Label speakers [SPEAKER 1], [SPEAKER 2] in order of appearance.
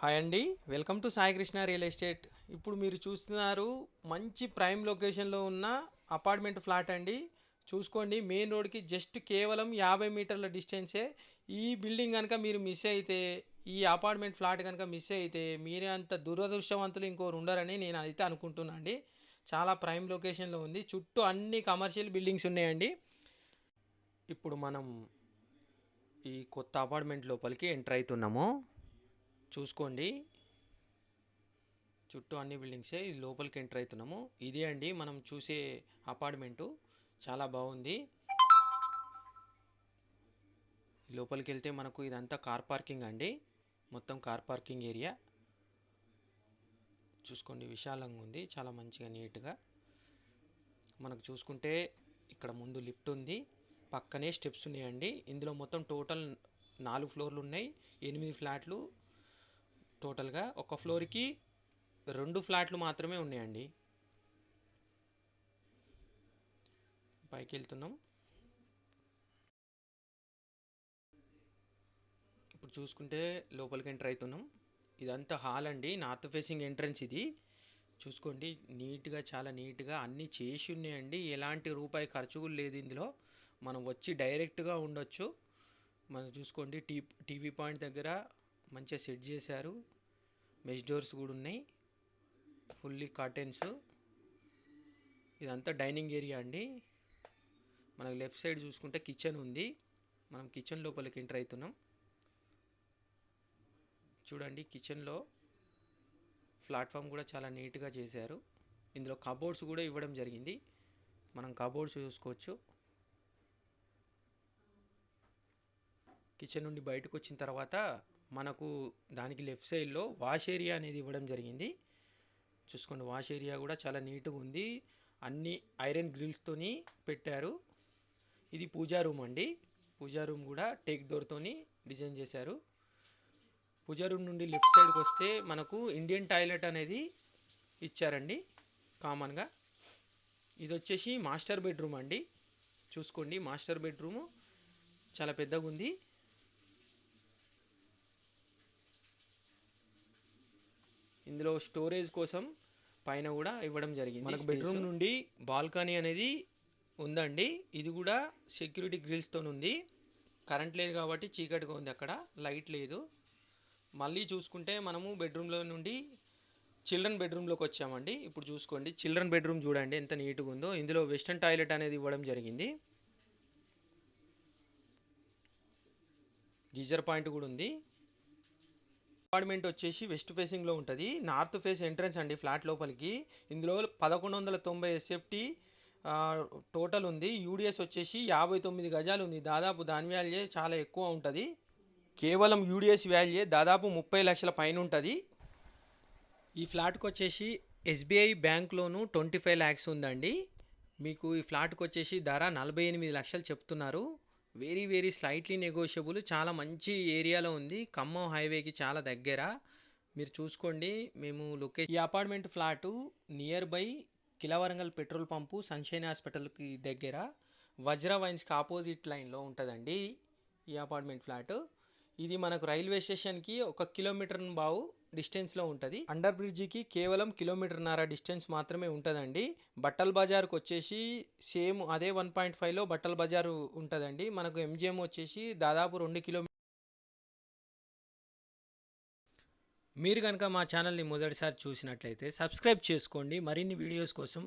[SPEAKER 1] Hi అండి. Welcome to Sai Krishna real estate. ఇప్పుడు మీరు చూస్తున్నారు మంచి ప్రైమ్ లొకేషన్లో ఉన్న అపార్ట్మెంట్ ఫ్లాట్ అండి. చూసుకోండి మెయిన్ రోడ్కి జస్ట్ కేవలం యాభై మీటర్ల డిస్టెన్సే. ఈ బిల్డింగ్ కనుక మీరు మిస్ అయితే ఈ అపార్ట్మెంట్ ఫ్లాట్ కనుక మిస్ అయితే మీరే అంత దురదృష్టవంతులు ఇంకోరు ఉండరని నేను అయితే అనుకుంటున్నాను అండి. చాలా ప్రైమ్ లొకేషన్లో ఉంది. చుట్టూ అన్ని కమర్షియల్ బిల్డింగ్స్ ఉన్నాయండి. ఇప్పుడు మనం ఈ కొత్త అపార్ట్మెంట్ లోపలికి ఎంటర్ అవుతున్నాము. చూసుకోండి. చుట్టూ అన్ని బిల్డింగ్సే ఇది లోపలికి ఎంటర్ అవుతున్నాము. ఇదే అండి మనం చూసే అపార్ట్మెంటు. చాలా బాగుంది. లోపలికి వెళ్తే మనకు ఇదంతా కార్ పార్కింగ్ అండి. మొత్తం కార్ పార్కింగ్ ఏరియా. చూసుకోండి విశాలంగా ఉంది. చాలా మంచిగా నీట్గా. మనకు చూసుకుంటే ఇక్కడ ముందు లిఫ్ట్ ఉంది. పక్కనే స్టెప్స్ ఉన్నాయండి. ఇందులో మొత్తం టోటల్ నాలుగు ఫ్లోర్లు ఉన్నాయి. ఎనిమిది ఫ్లాట్లు. టోటల్గా ఒక ఫ్లోర్కి రెండు ఫ్లాట్లు మాత్రమే ఉన్నాయండి. పైకి వెళ్తున్నాం ఇప్పుడు చూసుకుంటే లోపలికి ఎంటర్ అవుతున్నాం. ఇదంతా హాల్ అండి. నార్త్ ఫేసింగ్ ఎంట్రన్స్ ఇది. చూసుకోండి నీట్గా చాలా నీట్గా అన్నీ చేసి ఉన్నాయండి. ఎలాంటి రూపాయి ఖర్చు కూడా లేదు ఇందులో. మనం వచ్చి డైరెక్ట్గా ఉండొచ్చు. మనం చూసుకోండి టీ టీవీ పాయింట్ దగ్గర మంచిగా సెట్ చేశారు. మెష్ డోర్స్ కూడా ఉన్నాయి. ఫుల్లీ కాటన్స్ ఇదంతా డైనింగ్ ఏరియా అండి. మనకు లెఫ్ట్ సైడ్ చూసుకుంటే కిచెన్ ఉంది. మనం కిచెన్ లోపలికి ఎంటర్ అవుతున్నాం. చూడండి కిచెన్లో ప్లాట్ఫామ్ కూడా చాలా నీట్గా చేశారు. ఇందులో కబోర్డ్స్ కూడా ఇవ్వడం జరిగింది. మనం కబోర్డ్స్ చూసుకోవచ్చు. కిచెన్ నుండి బయటకు వచ్చిన తర్వాత మనకు దానికి లెఫ్ట్ సైడ్లో వాష్ ఏరియా అనేది ఇవ్వడం జరిగింది. చూసుకోండి వాష్ ఏరియా కూడా చాలా నీట్గా ఉంది. అన్ని ఐరన్ గ్రిల్స్తోని పెట్టారు. ఇది పూజా రూమ్ అండి. పూజా రూమ్ కూడా టేక్ డోర్తోని డిజైన్ చేశారు. పూజా రూమ్ నుండి లెఫ్ట్ సైడ్కి వస్తే మనకు ఇండియన్ టాయిలెట్ అనేది ఇచ్చారండి కామన్గా ఇది వచ్చేసి మాస్టర్ బెడ్రూమ్ అండి. చూసుకోండి మాస్టర్ బెడ్రూము చాలా పెద్దగా ఉంది. ఇందులో స్టోరేజ్ కోసం పైన కూడా ఇవ్వడం జరిగింది మనకు బెడ్రూమ్ నుండి బాల్కనీ అనేది ఉందండి. ఇది కూడా సెక్యూరిటీ గ్రిల్స్తో ఉంది. కరెంట్ లేదు కాబట్టి చీకటిగా ఉంది అక్కడ. లైట్ లేదు. మళ్ళీ చూసుకుంటే మనము బెడ్రూమ్లో నుండి చిల్డ్రన్ బెడ్రూమ్లోకి వచ్చామండి. ఇప్పుడు చూసుకోండి. చిల్డ్రన్ బెడ్రూమ్ చూడండి ఎంత నీట్గా ఉందో. ఇందులో వెస్టర్న్ టాయిలెట్ అనేది ఇవ్వడం జరిగింది. గీజర్ పాయింట్ కూడా ఉంది. అపార్ట్మెంట్ వచ్చేసి వెస్ట్ ఫేసింగ్లో ఉంటుంది. నార్త్ ఫేస్ ఎంట్రన్స్ అండి ఫ్లాట్ లోపలికి. ఇందులో పదకొండు వందల తొంభై ఎస్ఎఫ్టీ టోటల్ ఉంది. యూడిఎస్ వచ్చేసి యాభై తొమ్మిది గజాలు ఉంది. దాదాపు దాని వాల్యూ చాలా ఎక్కువ ఉంటుంది. కేవలం యూడిఎస్ వాల్యూ దాదాపు ముప్పై లక్షల పైన ఉంటుంది. ఈ ఫ్లాట్కి వచ్చేసి ఎస్బీఐ బ్యాంక్లోను ట్వంటీ ఫైవ్ ల్యాక్స్ ఉందండి. మీకు ఈ ఫ్లాట్కి వచ్చేసి ధర నలభై ఎనిమిది లక్షలు చెప్తున్నారు. వెరీ వెరీ స్లైట్లీ నెగోషియబుల్ చాలా మంచి ఏరియాలో ఉంది. ఖమ్మం హైవేకి చాలా దగ్గర. మీరు చూసుకోండి మేము లొకేషన్ ఈ అపార్ట్మెంట్ ఫ్లాటు నియర్ బై కిలవరంగల్ పెట్రోల్ పంపు సన్షైన్ హాస్పిటల్కి దగ్గర. వజ్ర వైన్స్కి ఆపోజిట్ లైన్లో ఉంటుందండి ఈ అపార్ట్మెంట్ ఫ్లాటు ఇది మనకు రైల్వే స్టేషన్కి ఒక కిలోమీటర్ బావు డిస్టెన్స్లో ఉంటుంది. అండర్ బ్రిడ్జికి కేవలం కిలోమీటర్న్నర డిస్టెన్స్ మాత్రమే ఉంటుందండి. బట్టల్ బజార్కి వచ్చేసి సేమ్ అదే వన్ పాయింట్ ఫైవ్లో బట్టల్ బజార్ ఉంటుందండి. మనకు ఎంజిఎం వచ్చేసి దాదాపు రెండు కిలోమీటర్ మీరు కనుక మా ఛానల్ని మొదటిసారి చూసినట్లయితే సబ్స్క్రైబ్ చేసుకోండి. మరిన్ని వీడియోస్ కోసం